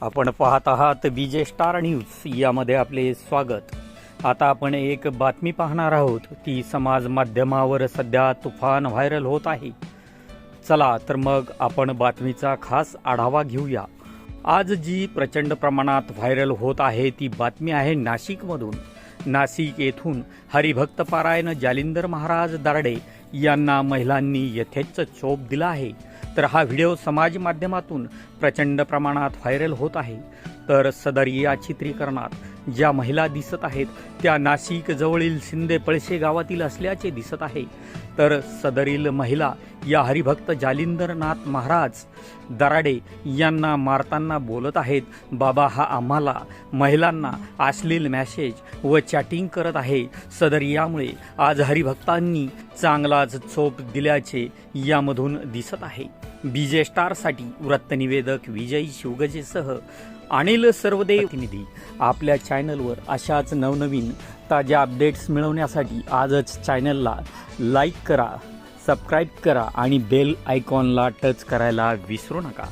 आपण पाहत आहात विजय स्टार न्यूज. यामध्ये आपले स्वागत. आता आपण एक बातमी पाहणार आहोत. ती समाज माध्यमावर सध्या तुफान व्हायरल होत आहे. चला तर मग आपण बातमीचा खास आढावा घेऊया. आज जी प्रचंड प्रमाणात व्हायरल होत आहे ती बातमी आहे नाशिकमधून. नाशिक येथून हरिभक्त पारायण जालिंदर महाराज दारडे यांना महिलांनी यथेच्छ चोप दिला आहे. तर हा व्हिडिओ समाज माध्यमातून प्रचंड प्रमाणात व्हायरल होत आहे. तर सदर या चित्रीकरणात ज्या महिला दिसत आहेत त्या नाशिक जवळील शिंदे पळशे गावातील असल्याचे दिसत आहे. तर सदरील महिला या हरिभक्त जालिंदरनाथ महाराज दराडे यांना मारताना बोलत आहेत बाबा हा आम्हाला महिलांना अश्लील मॅसेज व चॅटिंग करत आहे. सदर यामुळे आज हरिभक्तांनी चांगलाच चोप दिल्याचे यामधून दिसत आहे. बीजे स्टारसाठी वृत्तनिवेदक विजय शिवगजेसह अनिल सर्वदेव प्रतिनिधी आपल्या चॅनलवर अशाच नवनवीन ताज्या अपडेट्स मिळवण्यासाठी आजच चॅनलला लाईक करा सबस्क्राईब करा आणि बेल आयकॉनला टच करायला विसरू नका.